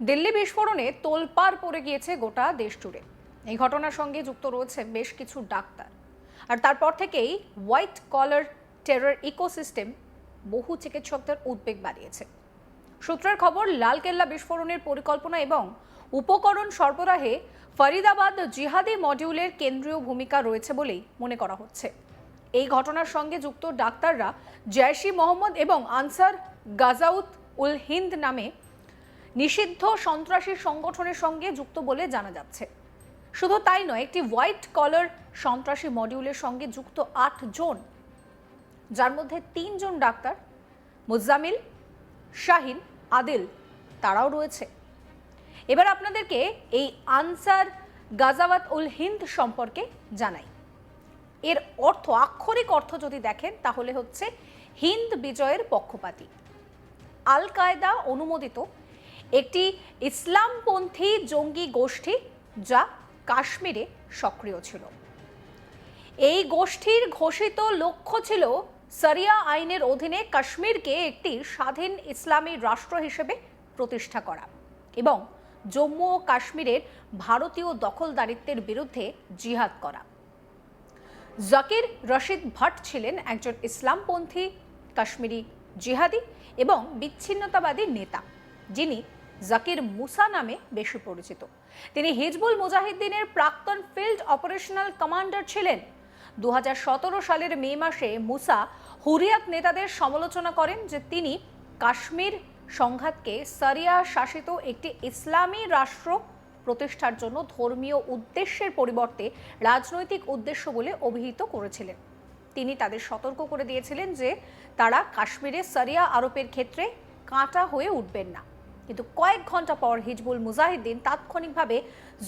দিল্লি বিস্ফোরণে তোলপাড় পড়ে গিয়েছে গোটা দেশ জুড়ে এই ঘটনার সঙ্গে যুক্ত রয়েছে বেশ কিছু ডাক্তার। আর তারপর থেকেই হোয়াইট কলার টেরর ইকোসিস্টেম বহু চিকিৎসকদের উদ্বেগ বাড়িয়েছে। সূত্রের খবর, লালকেল্লা বিস্ফোরণের পরিকল্পনা এবং উপকরণ সরবরাহে ফরিদাবাদ জিহাদি মডিউলের কেন্দ্রীয় ভূমিকা রয়েছে বলেই মনে করা হচ্ছে। এই ঘটনার সঙ্গে যুক্ত ডাক্তাররা জয়শি মোহাম্মদ এবং আনসার গাজাউত উল হিন্দ নামে নিষিদ্ধ সন্ত্রাসী সংগঠনের সঙ্গে যুক্ত বলে জানা যাচ্ছে। শুধু তাই নয়, একটি হোয়াইট কলার সন্ত্রাসী মডিউলের সঙ্গে যুক্ত আট জন, যার মধ্যে তিনজন ডাক্তার মুজামিল শাহিন, আদিল, তারাও রয়েছে। এবার আপনাদেরকে এই আনসার গাজাওয়াত উল হিন্দ সম্পর্কে জানাই। এর অর্থ, আক্ষরিক অর্থ যদি দেখেন, তাহলে হচ্ছে হিন্দ বিজয়ের পক্ষপাতী। আল কায়দা অনুমোদিত একটি ইসলামপন্থী জঙ্গি গোষ্ঠী যা কাশ্মীরে সক্রিয় ছিল। এই গোষ্ঠীর ঘোষিত লক্ষ্য ছিল সারিয়া আইনের অধীনে কাশ্মীরকে একটি স্বাধীন ইসলামী রাষ্ট্র হিসেবে প্রতিষ্ঠা করা এবং জম্মু ও কাশ্মীরের ভারতীয় দখলদারিত্বের বিরুদ্ধে জিহাদ করা। জাকির রশিদ ভাট ছিলেন একজন ইসলামপন্থী কাশ্মীরি জিহাদি এবং বিচ্ছিন্নতাবাদী নেতা, যিনি জাকির মুসা নামে বেশি পরিচিত। তিনি হিজবুল মুজাহিদ্দিনের প্রাক্তন ফিল্ড অপারেশনাল কমান্ডার ছিলেন। দু হাজার সতেরো সালের মে মাসে মুসা হুরিয়াত নেতাদের সমালোচনা করেন যে তিনি কাশ্মীর সংঘাতকে সারিয়া শাসিত একটি ইসলামী রাষ্ট্র প্রতিষ্ঠার জন্য ধর্মীয় উদ্দেশ্যের পরিবর্তে রাজনৈতিক উদ্দেশ্য বলে অভিহিত করেছিলেন। তিনি তাদের সতর্ক করে দিয়েছিলেন যে তারা কাশ্মীরে সারিয়া আরোপের ক্ষেত্রে কাঁটা হয়ে উঠবেন না। কিন্তু কয়েক ঘণ্টা পর হিজবুল মুজাহিদ্দিন তাৎক্ষণিকভাবে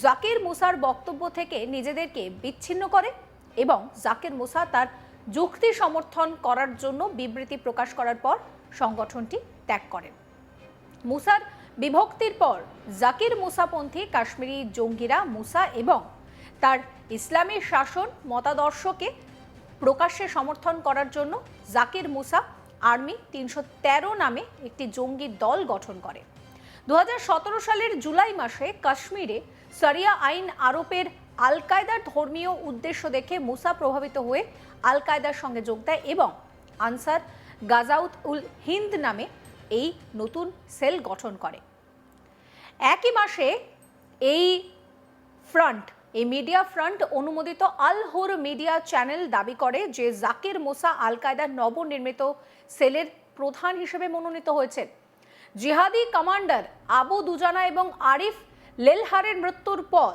জাকির মুসার বক্তব্য থেকে নিজেদেরকে বিচ্ছিন্ন করে এবং জাকির মুসা তার যুক্তি সমর্থন করার জন্য বিবৃতি প্রকাশ করার পর সংগঠনটি ত্যাগ করেন। মুসার বিভক্তির পর জাকির মুসাপন্থী কাশ্মীরি জঙ্গিরা মুসা এবং তার ইসলামী শাসন মতাদর্শকে প্রকাশ্যে সমর্থন করার জন্য জাকির মুসা আর্মি তিনশো তেরো নামে একটি জঙ্গি দল গঠন করে। দু হাজার সতেরো সালের জুলাই মাসে কাশ্মীরে সারিয়া আইন আরোপের আল কায়দার ধর্মীয় উদ্দেশ্য দেখে মুসা প্রভাবিত হয়ে আল কায়দার সঙ্গে যোগ দেয় এবং আনসার গাজাউত উল হিন্দ নামে এই নতুন সেল গঠন করে। একই মাসে এই ফ্রন্ট, এই মিডিয়া ফ্রন্ট অনুমোদিত আল হুর মিডিয়া চ্যানেল দাবি করে যে জাকির মোসা আল কায়দার নবনির্মিত সেলের প্রধান হিসেবে মনোনীত হয়েছেন। জিহাদি কমান্ডার আবু দুজানা এবং আরিফ লেলহারের মৃত্যুর পর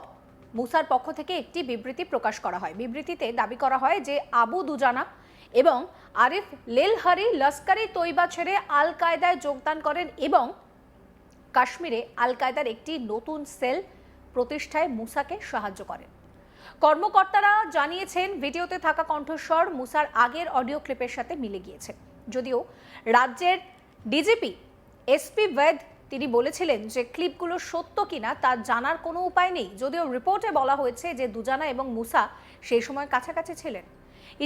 মুসার পক্ষ থেকে একটি বিবৃতি প্রকাশ করা হয়। বিবৃতিতে দাবি করা হয় যে আবু দুজানা এবং আরিফ লেলহারি লস্করে তৈবা ছেড়ে আল কায়দায় যোগদান করেন এবং কাশ্মীরে আল কায়দার একটি নতুন সেল প্রতিষ্ঠায় মুসাকে সাহায্য করেন। কর্মকর্তারা জানিয়েছেন, ভিডিওতে থাকা কণ্ঠস্বর মুসার আগের অডিও ক্লিপের সাথে মিলে গিয়েছে। যদিও রাজ্যের ডিজিপি এসপি বেদ, তিনি বলেছিলেন যে ক্লিপগুলো সত্য কিনা তা জানার কোনো উপায় নেই। যদিও রিপোর্টে বলা হয়েছে যে দুজানা এবং মুসা সেই সময় কাছাকাছি ছিলেন।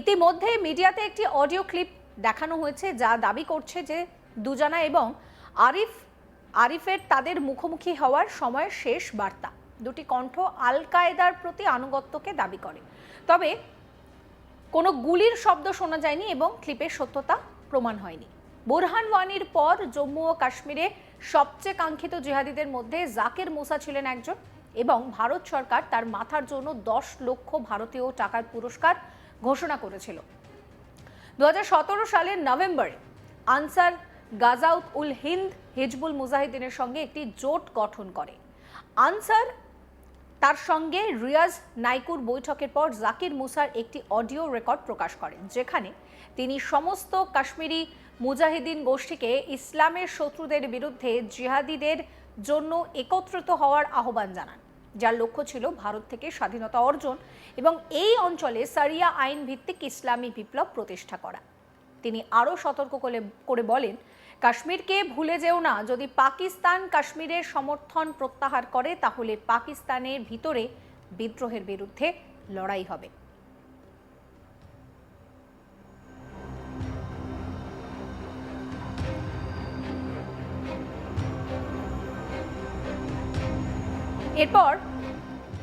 ইতিমধ্যে মিডিয়াতে একটি অডিও ক্লিপ দেখানো হয়েছে যা দাবি করছে যে দুজানা এবং আরিফ, আরিফের তাদের মুখোমুখি হওয়ার সময় শেষ বার্তা। দুটি কণ্ঠ আল কায়দার প্রতি আনুগত্যকে দাবি করে। তবে কোনো গুলির শব্দ শোনা যায়নি এবং ক্লিপের সত্যতা প্রমাণ হয়নি। বুরহান ওয়ানির পর জম্মু ও কাশ্মীরে সবচেয়ে কাঙ্ক্ষিত জিহাদিদের মধ্যে জাকির মুসা ছিলেন একজন এবং ভারত সরকার তার মাথার জন্য দশ লক্ষ ভারতীয় টাকার পুরস্কার ঘোষণা করেছিল। দু হাজার সতেরো সালের নভেম্বরে আনসার গাজাউত উল হিন্দ হিজবুল মুজাহিদিনের সঙ্গে একটি জোট গঠন করে। আনসার তার সঙ্গে রিয়াজ নাইকুর বৈঠকের পর জাকির মুসার একটি অডিও রেকর্ড প্রকাশ করেন, যেখানে তিনি সমস্ত কাশ্মীরি মুজাহিদিন গোষ্ঠীকে ইসলামের শত্রুদের বিরুদ্ধে জিহাদিদের জন্য একত্রিত হওয়ার আহ্বান জানান, যার লক্ষ্য ছিল ভারত থেকে স্বাধীনতা অর্জন এবং এই অঞ্চলে সারিয়া আইন ভিত্তিক ইসলামী বিপ্লব প্রতিষ্ঠা করা। তিনি আরও সতর্ক করে বলেন কাশ্মীরকে ভুলে যেও না। যদি পাকিস্তান কাশ্মীরের সমর্থন প্রত্যাহার করে, তাহলে পাকিস্তানের ভিতরে বিদ্রোহের বিরুদ্ধে লড়াই হবে। এরপর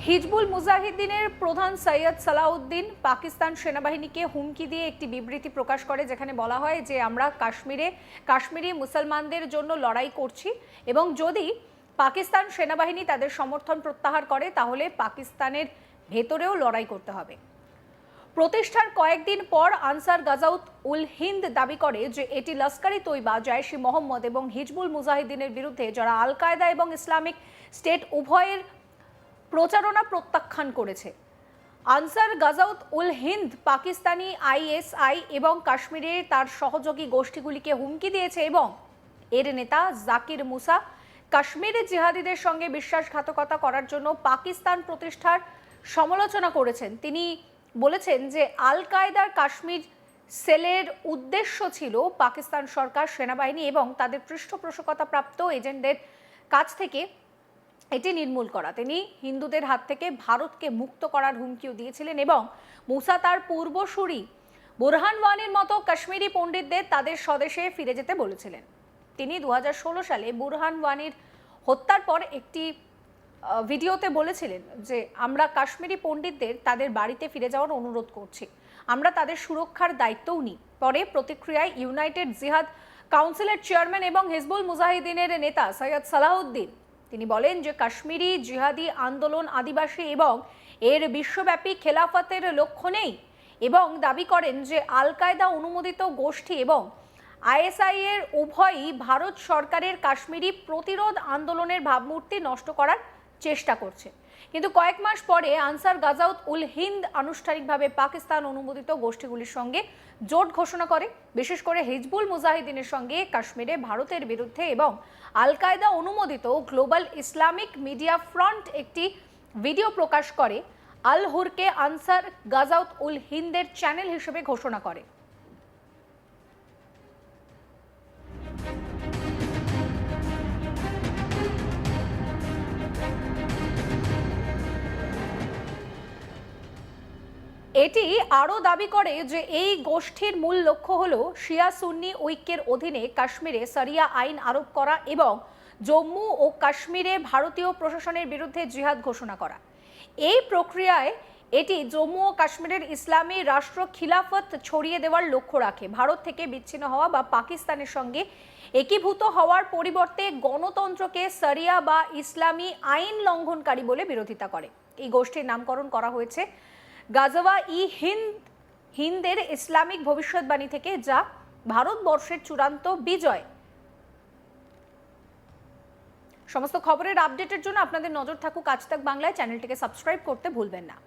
হিজবুল মুজাহিদ্দিনের প্রধান সৈয়দ সালাউদ্দিন পাকিস্তান সেনাবাহিনীকে হুমকি দিয়ে একটি বিবৃতি প্রকাশ করে, যেখানে বলা হয় যে আমরা কাশ্মীরে, কাশ্মীরি মুসলমানদের জন্য লড়াই করছি এবং যদি পাকিস্তান সেনাবাহিনী তাদের সমর্থন প্রত্যাহার করে, তাহলে পাকিস্তানের ভেতরেও লড়াই করতে হবে। প্রতিষ্ঠার কয়েকদিন পর আনসার গাজাউত উল হিন্দ দাবি করে যে এটি লস্কারি তৈবা জয়শি মোহাম্মদ এবং হিজবুল মুজাহিদ্দিনের বিরুদ্ধে যারা আল কায়দা এবং ইসলামিক স্টেট উভয়ের প্রচারণা প্রত্যাখ্যান করেছে। আনসার গাজাউত উল হিন্দ পাকিস্তানি আইএসআই এবং কাশ্মীরে তার সহযোগী গোষ্ঠীগুলিকে হুমকি দিয়েছে এবং এর নেতা জাকির মুসা কাশ্মীরে জিহাদিদের সঙ্গে বিশ্বাসঘাতকতা করার জন্য পাকিস্তান প্রতিষ্ঠার সমালোচনা করেছেন। তিনি বলেছেন যে আল কায়দার কাশ্মীর সেলের উদ্দেশ্য ছিল পাকিস্তান সরকার, সেনাবাহিনী এবং তাদের পৃষ্ঠপোষকতা প্রাপ্ত এজেন্টদের কাছ থেকে এটি নির্মূল করা। তিনি হিন্দুদের হাত থেকে ভারতকে মুক্ত করার হুমকিও দিয়েছিলেন এবং মুসা তার পূর্বসূরি বুরহান ওয়ানির মতো কাশ্মীরি পণ্ডিতদের তাদের স্বদেশে ফিরে যেতে বলেছিলেন। তিনি দু হাজার ষোলো সালে বুরহান ওয়ানির হত্যার পর একটি ভিডিওতে বলেছিলেন যে, আমরা কাশ্মীরি পণ্ডিতদের তাদের বাড়িতে ফিরে যাওয়ার অনুরোধ করছি। আমরা তাদের সুরক্ষার দায়িত্বও নিই। পরে প্রতিক্রিয়ায় ইউনাইটেড জিহাদ কাউন্সিলের চেয়ারম্যান এবং হিজবুল মুজাহিদিনের নেতা সৈয়দ সালাউদ্দিন তিনি বলেন যে কাশ্মীরি জিহাদি আন্দোলন আদিবাসী এবং এর বিশ্বব্যাপী খেলাফতের লক্ষ্য নেই এবং দাবি করেন যে আল কায়দা অনুমোদিত গোষ্ঠী এবং আইএসআই এর উভয়ই ভারত সরকারের কাশ্মীরি প্রতিরোধ আন্দোলনের ভাবমূর্তি নষ্ট করার চেষ্টা করছে। কিন্তু কয়েক মাস পরে আনসার গাজাউত উল হিন্দ আনুষ্ঠানিকভাবে পাকিস্তান অনুমোদিত গোষ্ঠীগুলির সঙ্গে জোট ঘোষণা করে। বিশেষ করে হিজবুল মুজাহিদিনের সঙ্গে কাশ্মীরে ভারতের বিরুদ্ধে এবং আল কায়দা অনুমোদিত গ্লোবাল ইসলামিক মিডিয়া ফ্রন্ট একটি ভিডিও প্রকাশ করে। আল হুরকে আনসার গাজাউত উল হিন্দের চ্যানেল হিসেবে ঘোষণা করে। এটি আরও দাবি করে যে এই গোষ্ঠীর মূল লক্ষ্য হল শিয়া সুন্নি ঐক্যের অধীনে কাশ্মীরে সারিয়া আইন আরোপ করা এবং জম্মু ও কাশ্মীরে ভারতীয় প্রশাসনের বিরুদ্ধে জিহাদ ঘোষণা করা। এই প্রক্রিয়ায় এটি জম্মু ও কাশ্মীরের ইসলামী রাষ্ট্র খিলাফত ছড়িয়ে দেওয়ার লক্ষ্য রাখে। ভারত থেকে বিচ্ছিন্ন হওয়া বা পাকিস্তানের সঙ্গে একীভূত হওয়ার পরিবর্তে গণতন্ত্রকে সারিয়া বা ইসলামী আইন লঙ্ঘনকারী বলে বিরোধিতা করে। এই গোষ্ঠীর নামকরণ করা হয়েছে গাজওয়া ই হিন্দ, হিন্দের ইসলামিক ভবিষ্যৎবাণী থেকে যা ভারতবর্ষের চূড়ান্ত বিজয়। সমস্ত খবরের আপডেটের জন্য আপনাদের নজর থাকুক আজ তাক বাংলায়। চ্যানেলটিকে সাবস্ক্রাইব করতে ভুলবেন না।